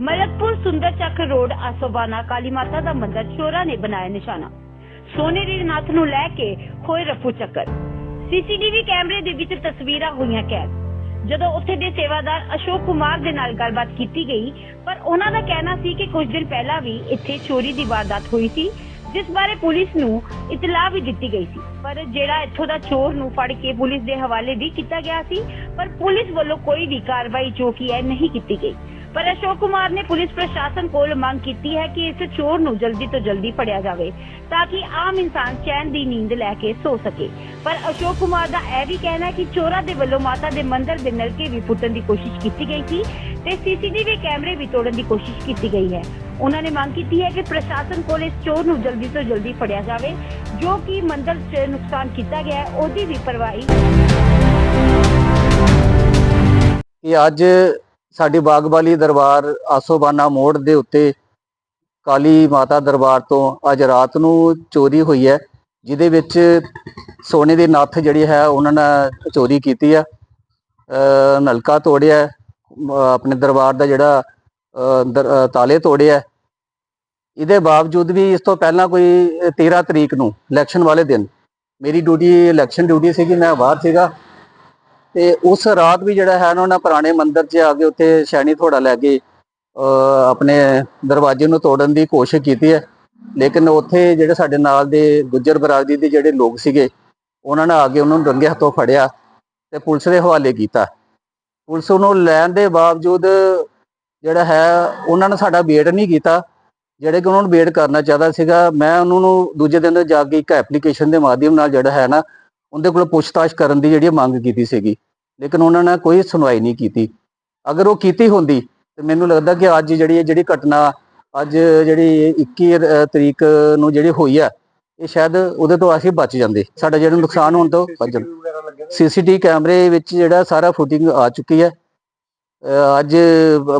ਮਲਕਪੁਰ ਸੁੰਦਰ ਚੱਕ ਰੋਡ ਆਸੋਬਾਨਾ ਕਾਲੀ ਮਾਤਾ ਦਾ ਮੰਦਰ, ਚੋਰਾਂ ਨੇ ਬਣਾਇਆ ਨਿਸ਼ਾਨਾ। ਸੋਨੇ ਦੀ ਨਾਥ ਨੂੰ ਲੈ ਕੇ ਹੋਏ ਰਫੂ ਚੱਕਰ। ਸੀਸੀਟੀਵੀ ਕੈਮਰੇ ਦੇ ਵਿੱਚ ਤਸਵੀਰਾਂ ਹੋਈਆਂ ਕੈਦ। ਜਦੋਂ ਉੱਥੇ ਦੇ ਸੇਵਾਦਾਰ ਅਸ਼ੋਕ ਕੁਮਾਰ ਦੇ ਨਾਲ ਗੱਲਬਾਤ ਕੀਤੀ ਗਈ, ਪਰ ਉਹਨਾਂ ਦਾ ਕਹਿਣਾ ਸੀ ਕਿ ਕੁਝ ਦਿਨ ਪਹਿਲਾਂ ਵੀ ਇੱਥੇ ਚੋਰੀ ਦੀ ਵਾਰਦਾਤ ਹੋਈ ਸੀ, ਜਿਸ ਬਾਰੇ ਪੁਲਿਸ ਨੂੰ ਇਤਲਾਹ ਵੀ ਦਿੱਤੀ ਗਈ ਸੀ। ਪਰ ਜਿਹੜਾ ਇੱਥੋਂ ਦਾ ਚੋਰ ਨੂੰ ਫੜ ਕੇ ਪੁਲਿਸ ਦੇ ਹਵਾਲੇ ਵੀ ਕੀਤਾ ਗਿਆ ਸੀ, ਪਰ ਪੁਲਿਸ ਵੱਲੋਂ ਕੋਈ ਵੀ ਕਾਰਵਾਈ ਜੋ ਕਿ ਹੈ ਨਹੀਂ ਕੀਤੀ ਗਈ। ਪਰ ਅਸ਼ੋਕ ਕੁਮਾਰ ਨੇ ਪੁਲਿਸ ਪ੍ਰਸ਼ਾਸਨ ਕੋਲ ਮੰਗ ਕੀਤੀ ਹੈ ਕਿ ਇਸ ਚੋਰ ਨੂੰ ਜਲਦੀ ਤੋਂ ਜਲਦੀ ਫੜਿਆ ਜਾਵੇ ਤਾਂ ਕਿ ਆਮ ਇਨਸਾਨ ਚੈਨ ਦੀ ਨੀਂਦ ਲੈ ਕੇ ਸੋ ਸਕੇ। ਪਰ ਅਸ਼ੋਕ ਕੁਮਾਰ ਦਾ ਇਹ ਵੀ ਕਹਿਣਾ ਹੈ ਕਿ ਚੋਰਾਂ ਦੇ ਵੱਲੋਂ ਮਾਤਾ ਦੇ ਮੰਦਿਰ ਦੇ ਨਲਕੇ ਵੀ ਪੁੱਟਣ ਦੀ ਕੋਸ਼ਿਸ਼ ਕੀਤੀ ਗਈ ਸੀ ਤੇ ਸੀਸੀਟੀਵੀ ਕੈਮਰੇ ਵੀ ਤੋੜਨ ਦੀ ਕੋਸ਼ਿਸ਼ ਕੀਤੀ ਗਈ ਹੈ। ਉਹਨਾਂ ਨੇ ਮੰਗ ਕੀਤੀ ਹੈ ਕਿ ਪ੍ਰਸ਼ਾਸਨ ਕੋਲ ਇਸ ਚੋਰ ਨੂੰ ਜਲਦੀ ਤੋਂ ਜਲਦੀ ਫੜਿਆ ਜਾਵੇ, ਜੋ ਕਿ ਮੰਦਿਰ 'ਚ ਨੁਕਸਾਨ ਕੀਤਾ ਗਿਆ ਹੈ, ਉਹਦੀ ਵੀ ਪਰਵਾਹੀ ਕਿ ਅੱਜ ਸਾਡੀ ਬਾਗਬਾਲੀ ਦਰਬਾਰ ਆਸੋਬਾਨਾ ਮੋੜ ਦੇ ਉੱਤੇ ਕਾਲੀ ਮਾਤਾ ਦਰਬਾਰ ਤੋਂ ਅੱਜ ਰਾਤ ਨੂੰ ਚੋਰੀ ਹੋਈ ਹੈ, ਜਿਹਦੇ ਵਿੱਚ ਸੋਨੇ ਦੀ ਨੱਥ ਜਿਹੜੀ ਹੈ, ਉਹਨਾਂ ਨੇ ਚੋਰੀ ਕੀਤੀ ਆ। ਨਲਕਾ ਤੋੜਿਆ ਆਪਣੇ ਦਰਬਾਰ ਦਾ ਜਿਹੜਾ ਦਰ- ਤਾਲੇ ਤੋੜਿਆ ਇਹਦੇ ਬਾਵਜੂਦ ਵੀ ਇਸ ਤੋਂ ਪਹਿਲਾਂ ਕੋਈ 13 ਤਰੀਕ ਨੂੰ ਇਲੈਕਸ਼ਨ ਵਾਲੇ ਦਿਨ, ਮੇਰੀ ਡਿਊਟੀ ਇਲੈਕਸ਼ਨ ਡਿਊਟੀ ਸੀਗੀ, ਮੈਂ ਬਾਹਰ ਸੀਗਾ। ਤੇ ਉਸ ਰਾਤ ਵੀ ਜਿਹੜਾ ਹੈ ਨਾ, ਉਹਨਾਂ ਪੁਰਾਣੇ ਮੰਦਿਰ 'ਚ ਆ ਕੇ ਉੱਥੇ ਸ਼ੈਣੀ ਥੋੜਾ ਲੈ ਕੇ ਆਪਣੇ ਦਰਵਾਜ਼ੇ ਨੂੰ ਤੋੜਨ ਦੀ ਕੋਸ਼ਿਸ਼ ਕੀਤੀ ਹੈ। ਲੇਕਿਨ ਉੱਥੇ ਜਿਹੜੇ ਸਾਡੇ ਨਾਲ ਦੇ ਗੁੱਜਰ ਬਰਾਦਰੀ ਦੇ ਜਿਹੜੇ ਲੋਕ ਸੀਗੇ, ਉਹਨਾਂ ਨੇ ਆ ਕੇ ਉਹਨਾਂ ਨੂੰ ਰੰਗੇ ਹੱਥੋਂ ਫੜਿਆ ਤੇ ਪੁਲਿਸ ਦੇ ਹਵਾਲੇ ਕੀਤਾ। ਪੁਲਿਸ ਉਹਨੂੰ ਲੈਣ ਦੇ ਬਾਵਜੂਦ ਜਿਹੜਾ ਹੈ, ਉਹਨਾਂ ਨੇ ਸਾਡਾ ਵੇਟ ਨਹੀਂ ਕੀਤਾ। ਜਿਹੜੇ ਕਿ ਉਹਨਾਂ ਨੂੰ ਵੇਟ ਕਰਨਾ ਚਾਹਦਾ ਸੀਗਾ, ਮੈਂ ਉਹਨਾਂ ਨੂੰ ਦੂਜੇ ਦਿਨ ਜਾ ਕੇ ਇੱਕ ਐਪਲੀਕੇਸ਼ਨ ਦੇ ਮਾਧਿਅਮ ਨਾਲ ਜਿਹੜਾ ਹੈ ਨਾ ਉਹਦੇ ਕੋਲ ਪੁੱਛਤਾਛ ਕਰਨ ਦੀ ਜਿਹੜੀ ਮੰਗ ਕੀਤੀ ਸੀਗੀ, ਲੇਕਿਨ ਉਹਨਾਂ ਨੇ ਕੋਈ ਸੁਣਵਾਈ ਨਹੀਂ ਕੀਤੀ। ਅਗਰ ਉਹ ਕੀਤੀ ਹੁੰਦੀ, ਤੇ ਮੈਨੂੰ ਲੱਗਦਾ ਕਿ ਅੱਜ ਜਿਹੜੀ ਜਿਹੜੀ ਘਟਨਾ, ਅੱਜ ਜਿਹੜੀ 21 ਤਰੀਕ ਨੂੰ ਜਿਹੜੀ ਹੋਈ ਆ, ਇਹ ਸ਼ਾਇਦ ਉਹਦੇ ਤੋਂ ਅਸੀਂ ਬਚ ਜਾਂਦੇ। ਸਾਡਾ ਜਿਹੜਾ ਨੁਕਸਾਨ ਹੋਣ ਤੋਂ ਬਚ ਜਾਂਦਾ। ਸੀਸੀਟੀਵੀ ਕੈਮਰੇ ਵਿੱਚ ਜਿਹੜਾ ਸਾਰਾ ਫੁਟਿੰਗ ਆ ਚੁੱਕੀ ਹੈ। ਅੱਜ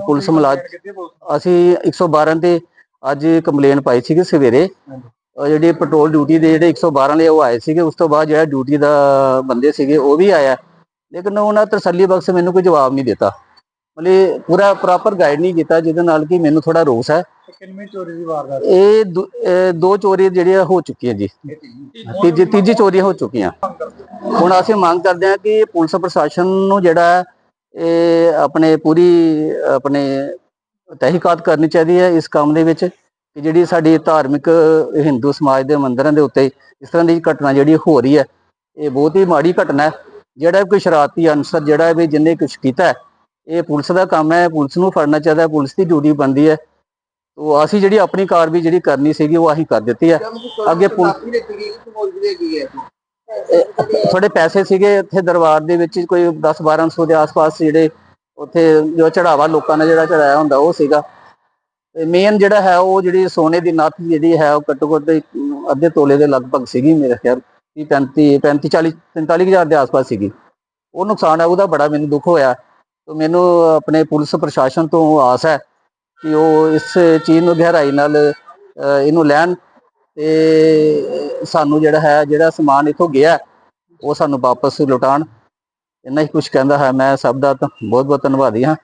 ਪੁਲਿਸ ਮੁਲਾਜ਼ਮ ਅਸੀਂ 112 ਤੇ ਅੱਜ ਕੰਪਲੇਨ ਪਾਈ ਸੀਗੀ ਸਵੇਰੇ। ਜਿਹੜੇ ਪੈਟਰੋਲ ਡਿਊਟੀ ਦੇ ਜਿਹੜੇ 112 ਵਾਲੇ ਉਹ ਆਏ ਸੀਗੇ। ਉਸ ਤੋਂ ਬਾਅਦ ਜਿਹੜਾ ਡਿਊਟੀ ਦਾ ਬੰਦੇ ਸੀਗੇ ਉਹ ਵੀ ਆਇਆ। ਲੇਕਿਨ ਉਹਨਾਂ ਤਸੱਲੀ ਬਖਸ਼ ਮੈਨੂੰ ਕੋਈ ਜਵਾਬ ਨਹੀਂ ਦਿੱਤਾ। ਮਤਲਬ ਪੂਰਾ ਪ੍ਰੋਪਰ ਗਾਈਡ ਨਹੀਂ ਕੀਤਾ ਜਿਹਦੇ ਨਾਲ ਕਿ ਮੈਨੂੰ ਥੋੜਾ ਰੋਸ ਹੈ। ਕਿੰਨੀ ਚੋਰੀ ਦੀ ਵਾਰਦਾਤ ਇਹ ਦੋ- ਚੋਰੀ ਜਿਹੜੀਆਂ ਹੋ ਚੁੱਕੀਆਂ ਜੀ। ਤੀਜੀ ਤੀਜੀ ਚੋਰੀ ਹੋ ਚੁੱਕੀਆਂ। ਹੁਣ ਅਸੀਂ ਮੰਗ ਕਰਦੇ ਹਾਂ ਕਿ ਪੁਲਿਸ ਪ੍ਰਸ਼ਾਸਨ ਨੂੰ ਜਿਹੜਾ ਇਹ ਆਪਣੇ ਪੂਰੀ ਆਪਣੇ ਤਹਿਕੀਕਾਤ ਕਰਨੀ ਚਾਹੀਦੀ ਹੈ ਇਸ ਕੰਮ ਦੇ ਵਿੱਚ। ਕਿ ਜਿਹੜੀ ਸਾਡੀ ਧਾਰਮਿਕ ਹਿੰਦੂ ਸਮਾਜ ਦੇ ਮੰਦਿਰਾਂ ਦੇ ਉੱਤੇ ਇਸ ਤਰ੍ਹਾਂ ਦੀ ਘਟਨਾ ਜਿਹੜੀ ਹੋ ਰਹੀ ਹੈ, ਇਹ ਬਹੁਤ ਹੀ ਮਾੜੀ ਘਟਨਾ ਹੈ। ਜਿਹੜਾ ਕੋਈ ਸ਼ਰਾਰਤੀ ਅਨਸਰ ਜਿਹੜਾ ਵੀ ਜਿਹਨੇ ਕੁਝ ਕੀਤਾ ਇਹ ਪੁਲਿਸ ਦਾ ਕੰਮ ਹੈ, ਪੁਲਿਸ ਨੂੰ ਫੜਨਾ ਚਾਹੀਦਾ, ਪੁਲਿਸ ਦੀ ਡਿਊਟੀ ਬਣਦੀ ਹੈ। ਉਹ ਅਸੀਂ ਜਿਹੜੀ ਆਪਣੀ ਕਾਰਵਾਈ ਜਿਹੜੀ ਕਰਨੀ ਸੀਗੀ, ਉਹ ਅਸੀਂ ਕਰ ਦਿੱਤੀ ਹੈ। ਅੱਗੇ ਪੁਲ- ਥੋੜੇ ਪੈਸੇ ਸੀਗੇ, ਇੱਥੇ ਦਰਬਾਰ ਦੇ ਵਿੱਚ ਕੋਈ 10 1200 ਦੇ ਆਸ-ਪਾਸ ਜਿਹੜੇ ਉੱਥੇ ਜੋ ਚੜਾਵਾ ਲੋਕਾਂ ਨੇ ਜਿਹੜਾ ਚੜਾਇਆ ਹੁੰਦਾ, ਉਹ ਸੀਗਾ। ਮੇਨ ਜਿਹੜਾ ਹੈ ਉਹ ਜਿਹੜੀ ਸੋਨੇ ਦੀ ਨੱਥ ਜਿਹੜੀ ਹੈ ਉਹ ਘੱਟੋ ਘੱਟ ਅੱਧੇ ਤੋਲੇ ਦੇ ਲਗਭਗ ਸੀਗੀ ਮੇਰੇ ਖਿਆਲ 30 35 35 40 45 ਹਜ਼ਾਰ ਦੇ ਆਸ-ਪਾਸ ਸੀਗੀ। ਉਹ ਨੁਕਸਾਨ ਹੈ, ਉਹਦਾ ਬੜਾ ਮੈਨੂੰ ਦੁੱਖ ਹੋਇਆ। ਤੇ ਮੈਨੂੰ ਆਪਣੇ ਪੁਲਿਸ ਪ੍ਰਸ਼ਾਸਨ ਤੋਂ ਆਸ ਹੈ ਕਿ ਉਹ ਇਸ ਚੀਜ਼ ਨੂੰ ਗਹਿਰਾਈ ਨਾਲ ਇਹਨੂੰ ਲੈਣ ਤੇ ਸਾਨੂੰ ਜਿਹੜਾ ਹੈ, ਜਿਹੜਾ ਸਮਾਨ ਇਥੋਂ ਗਿਆ, ਉਹ ਸਾਨੂੰ ਵਾਪਸ ਲੁਟਾਉਣ। ਇੰਨਾ ਹੀ ਕੁਝ ਕਹਿੰਦਾ ਹੈ। ਮੈਂ ਸਭ ਦਾ ਬਹੁਤ ਬਹੁਤ ਧੰਨਵਾਦੀ ਹਾਂ।